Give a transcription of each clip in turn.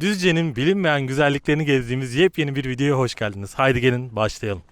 Düzce'nin bilinmeyen güzelliklerini gezdiğimiz yepyeni bir videoya hoş geldiniz. Haydi gelin başlayalım.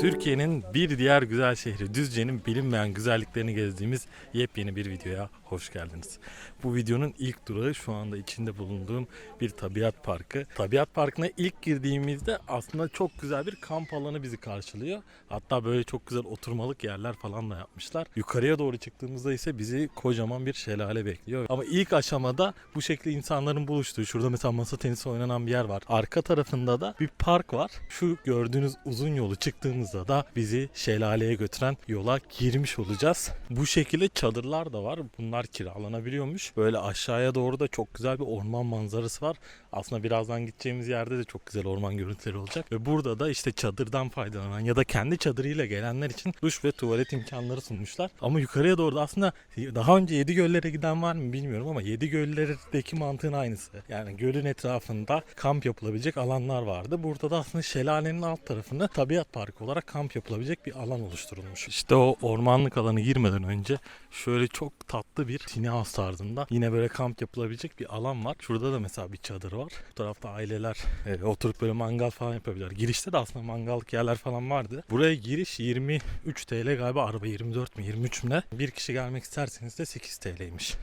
Türkiye'nin bir diğer güzel şehri Düzce'nin bilinmeyen güzelliklerini gezdiğimiz yepyeni bir videoya hoş geldiniz. Bu videonun ilk durağı şu anda içinde bulunduğum bir tabiat parkı. Tabiat parkına ilk girdiğimizde aslında çok güzel bir kamp alanı bizi karşılıyor. Hatta böyle çok güzel oturmalık yerler falan da yapmışlar. Yukarıya doğru çıktığımızda ise bizi kocaman bir şelale bekliyor. Ama ilk aşamada bu şekilde insanların buluştuğu, şurada mesela masa tenisi oynanan bir yer var. Arka tarafında da bir park var. Şu gördüğünüz uzun yolu çıktığımızda da bizi şelaleye götüren yola girmiş olacağız. Bu şekilde çadırlar da var. Bunlar kiralanabiliyormuş. Böyle aşağıya doğru da çok güzel bir orman manzarası var. Aslında birazdan gideceğimiz yerde de çok güzel orman görüntüleri olacak. Ve burada da işte çadırdan faydalanan ya da kendi çadırıyla gelenler için duş ve tuvalet imkanları sunmuşlar. Ama yukarıya doğru da aslında daha önce Yedi Göller'e giden var mı bilmiyorum ama Yedi Göller'deki mantığın aynısı. Yani gölün etrafında kamp yapılabilecek alanlar vardı. Burada da aslında şelalenin alt tarafını tabiat parkı olarak kamp yapılabilecek bir alan oluşturulmuş. İşte o ormanlık alanı girmeden önce şöyle çok tatlı bir tiny house yine böyle kamp yapılabilecek bir alan var. Şurada da mesela bir çadır var. Bu tarafta aileler e, oturup böyle mangal falan yapabilirler. Girişte de aslında mangallık yerler falan vardı. Buraya giriş 23 TL galiba araba 24 mi 23 mi ne? Bir kişi gelmek isterseniz de 8 TL'ymiş.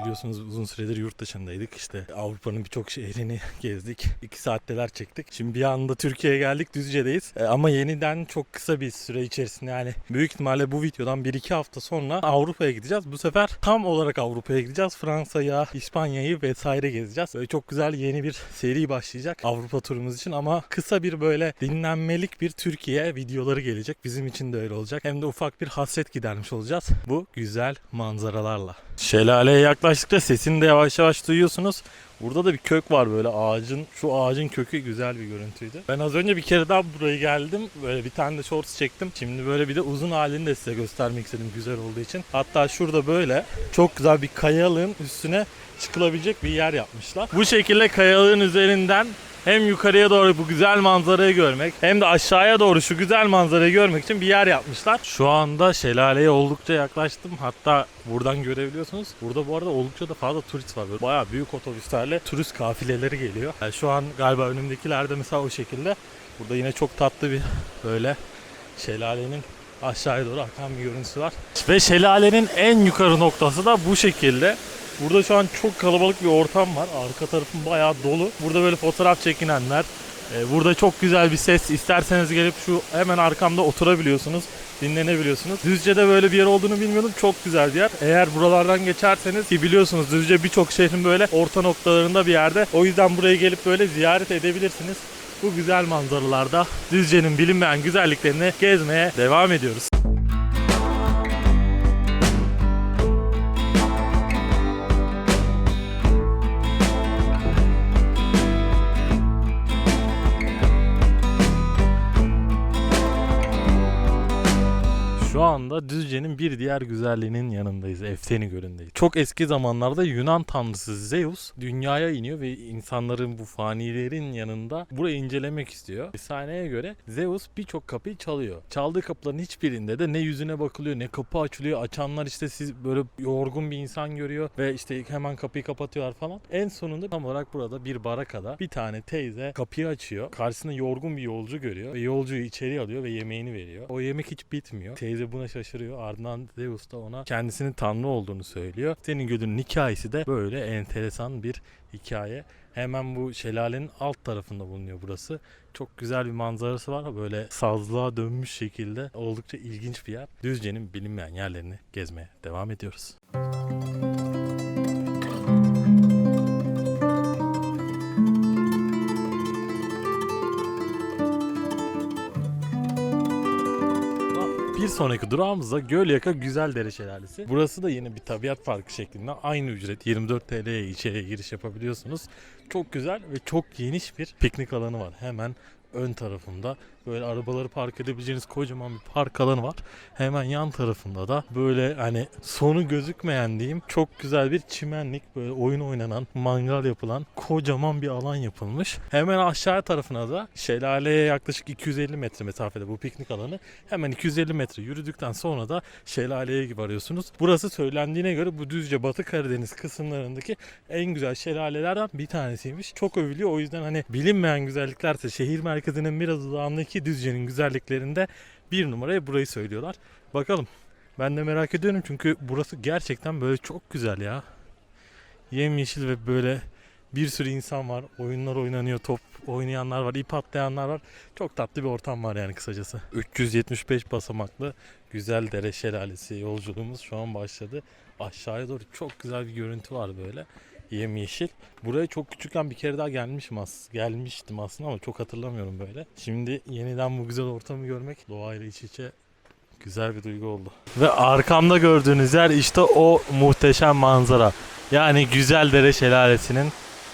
Biliyorsunuz uzun süredir yurt dışındaydık. İşte Avrupa'nın birçok şehrini gezdik. 2 saatteler çektik. Şimdi bir anda Türkiye'ye geldik. Düzce'deyiz. E, Ama yeniden çok kısa bir süre içerisinde yani büyük ihtimalle bu videodan 1-2 hafta sonra Avrupa'ya gideceğiz. Bu sefer tam olarak Avrupa'ya gideceğiz. Fransa'ya, İspanya'yı vesaire gezeceğiz. Böyle çok güzel yeni bir seri başlayacak Avrupa turumuz için ama kısa bir böyle dinlenmelik bir Türkiye videoları gelecek. Bizim için de öyle olacak. Hem de ufak bir hasret gidermiş olacağız bu güzel manzaralarla. Şelaleye yaklaştıkça sesini de yavaş yavaş duyuyorsunuz. Burada da bir kök var böyle ağacın. Şu ağacın kökü güzel bir görüntüydü. Ben az önce bir kere daha buraya geldim. Böyle bir tane de shorts çektim. Şimdi böyle bir de uzun halini de size göstermek istedim güzel olduğu için. Hatta şurada böyle çok güzel bir kayalığın üstüne çıkılabilecek bir yer yapmışlar. Bu şekilde kayalığın üzerinden hem yukarıya doğru bu güzel manzarayı görmek hem de aşağıya doğru şu güzel manzarayı görmek için bir yer yapmışlar. Şu anda şelaleye oldukça yaklaştım. Hatta buradan görebiliyorsunuz. Burada bu arada oldukça da fazla turist var. Böyle bayağı büyük otobüslerle turist kafileleri geliyor. Yani şu an galiba önümdekilerde mesela o şekilde. Burada yine çok tatlı bir böyle şelalenin aşağıya doğru akan bir görüntüsü var. Ve şelalenin en yukarı noktası da bu şekilde. Burada şu an çok kalabalık bir ortam var. Arka tarafım bayağı dolu. Burada böyle fotoğraf çekinenler. e, Burada çok güzel bir ses. İsterseniz gelip şu hemen arkamda oturabiliyorsunuz. Dinlenebiliyorsunuz. Düzce'de böyle bir yer olduğunu bilmiyordum. Çok güzel bir yer. Eğer buralardan geçerseniz ki biliyorsunuz Düzce birçok şehrin böyle orta noktalarında bir yerde. O yüzden buraya gelip böyle ziyaret edebilirsiniz. Bu güzel manzaralarda Düzce'nin bilinmeyen güzelliklerini gezmeye devam ediyoruz. Şu anda Düzce'nin bir diğer güzelliğinin yanındayız. Efteni Gölü'ndeyiz. Çok eski zamanlarda Yunan tanrısı Zeus dünyaya iniyor ve insanların bu fanilerin yanında burayı incelemek istiyor. Efsaneye göre Zeus birçok kapıyı çalıyor. Çaldığı kapıların hiçbirinde de ne yüzüne bakılıyor ne kapı açılıyor. Açanlar işte siz böyle yorgun bir insan görüyor ve işte hemen kapıyı kapatıyorlar falan. En sonunda tam olarak burada bir barakada bir tane teyze kapıyı açıyor. Karşısında yorgun bir yolcu görüyor ve yolcuyu içeri alıyor ve yemeğini veriyor. O yemek hiç bitmiyor. Teyze buna şaşırıyor. Ardından Zeus da ona kendisinin tanrı olduğunu söylüyor. Senin gölünün hikayesi de böyle enteresan bir hikaye. Hemen bu şelalenin alt tarafında bulunuyor burası. Çok güzel bir manzarası var. Böyle sazlığa dönmüş şekilde oldukça ilginç bir yer. Düzce'nin bilinmeyen yerlerini gezmeye devam ediyoruz. Bir sonraki durağımız da Gölyaka Güzeldere Şelalesi. Burası da yine bir tabiat parkı şeklinde. Aynı ücret 24 TL'ye içeriye giriş yapabiliyorsunuz. Çok güzel ve çok geniş bir piknik alanı var. Hemen ön tarafında Böyle arabaları park edebileceğiniz kocaman bir park alanı var. Hemen yan tarafında da böyle hani sonu gözükmeyen diyeyim çok güzel bir çimenlik böyle oyun oynanan mangal yapılan kocaman bir alan yapılmış. Hemen aşağı tarafına da şelaleye yaklaşık 250 metre mesafede bu piknik alanı. Hemen 250 metre yürüdükten sonra da şelaleye varıyorsunuz. Burası söylendiğine göre bu Düzce Batı Karadeniz kısımlarındaki en güzel şelalelerden bir tanesiymiş. Çok övülüyor. O yüzden hani bilinmeyen güzelliklerse şehir merkezinin biraz uzağındaki Düzce'nin güzelliklerinde bir numaraya burayı söylüyorlar. Bakalım. Ben de merak ediyorum çünkü burası gerçekten böyle çok güzel ya. Yemyeşil ve böyle bir sürü insan var. Oyunlar oynanıyor, top oynayanlar var, ip atlayanlar var. Çok tatlı bir ortam var yani kısacası. 375 basamaklı güzel dere şelalesi yolculuğumuz şu an başladı. Aşağıya doğru çok güzel bir görüntü var böyle. Yemyeşil. Buraya çok küçükken bir kere daha gelmişim as gelmiştim aslında ama çok hatırlamıyorum böyle. Şimdi yeniden bu güzel ortamı görmek doğayla iç içe güzel bir duygu oldu. Ve arkamda gördüğünüz yer işte o muhteşem manzara. Yani Güzeldere Şelalesi'nin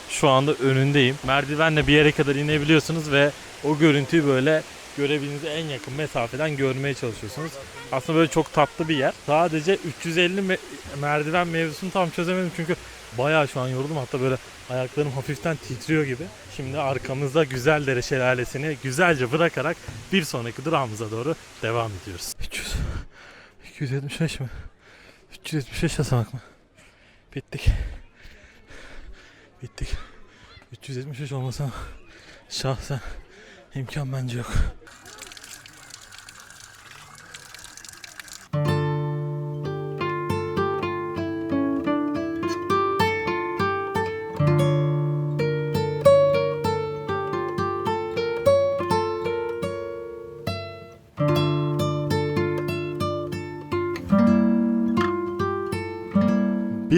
şu anda önündeyim. Merdivenle bir yere kadar inebiliyorsunuz ve o görüntüyü böyle görebildiğiniz en yakın mesafeden görmeye çalışıyorsunuz. Aslında böyle çok tatlı bir yer. Sadece 350 me- merdiven mevzusunu tam çözemedim çünkü bayağı şu an yoruldum. Hatta böyle ayaklarım hafiften titriyor gibi. Şimdi arkamızda Güzeldere Şelalesi'ni güzelce bırakarak bir sonraki durağımıza doğru devam ediyoruz. 300, 275 mi? 375 basamak mı? Bittik. Bittik. 375 olmasa şahsen imkan bence yok.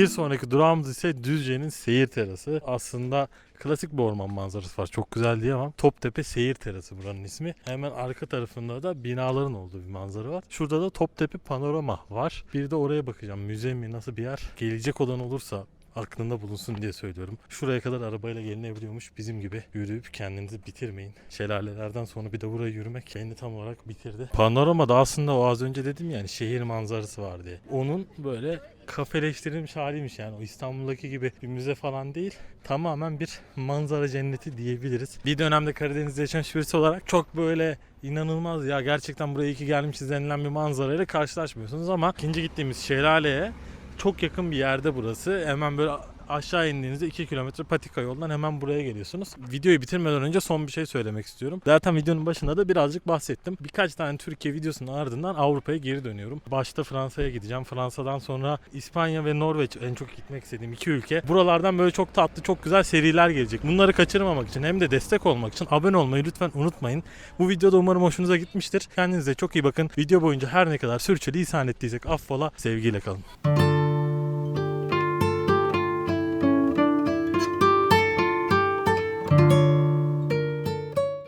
Bir sonraki durağımız ise Düzce'nin seyir terası. Aslında klasik bir orman manzarası var. Çok güzel diyemem. Toptepe Seyir Terası buranın ismi. Hemen arka tarafında da binaların olduğu bir manzara var. Şurada da Toptepe Panorama var. Bir de oraya bakacağım. Müze mi nasıl bir yer? Gelecek olan olursa aklında bulunsun diye söylüyorum. Şuraya kadar arabayla gelinebiliyormuş. Bizim gibi yürüyüp kendinizi bitirmeyin. Şelalelerden sonra bir de buraya yürümek kendi tam olarak bitirdi. Panoramada aslında o az önce dedim yani şehir manzarası var diye. Onun böyle kafeleştirilmiş haliymiş yani. O İstanbul'daki gibi bir müze falan değil. Tamamen bir manzara cenneti diyebiliriz. Bir dönemde Karadeniz'de yaşayan birisi olarak çok böyle inanılmaz ya gerçekten buraya iyi ki gelmişiz denilen bir manzarayla karşılaşmıyorsunuz ama ikinci gittiğimiz şelaleye çok yakın bir yerde burası. Hemen böyle aşağı indiğinizde 2 kilometre patika yoldan hemen buraya geliyorsunuz. Videoyu bitirmeden önce son bir şey söylemek istiyorum. Zaten videonun başında da birazcık bahsettim. Birkaç tane Türkiye videosunun ardından Avrupa'ya geri dönüyorum. Başta Fransa'ya gideceğim. Fransa'dan sonra İspanya ve Norveç en çok gitmek istediğim iki ülke. Buralardan böyle çok tatlı, çok güzel seriler gelecek. Bunları kaçırmamak için hem de destek olmak için abone olmayı lütfen unutmayın. Bu videoda umarım hoşunuza gitmiştir. Kendinize çok iyi bakın. Video boyunca her ne kadar sürçülisan ettiysek affola. Sevgiyle kalın.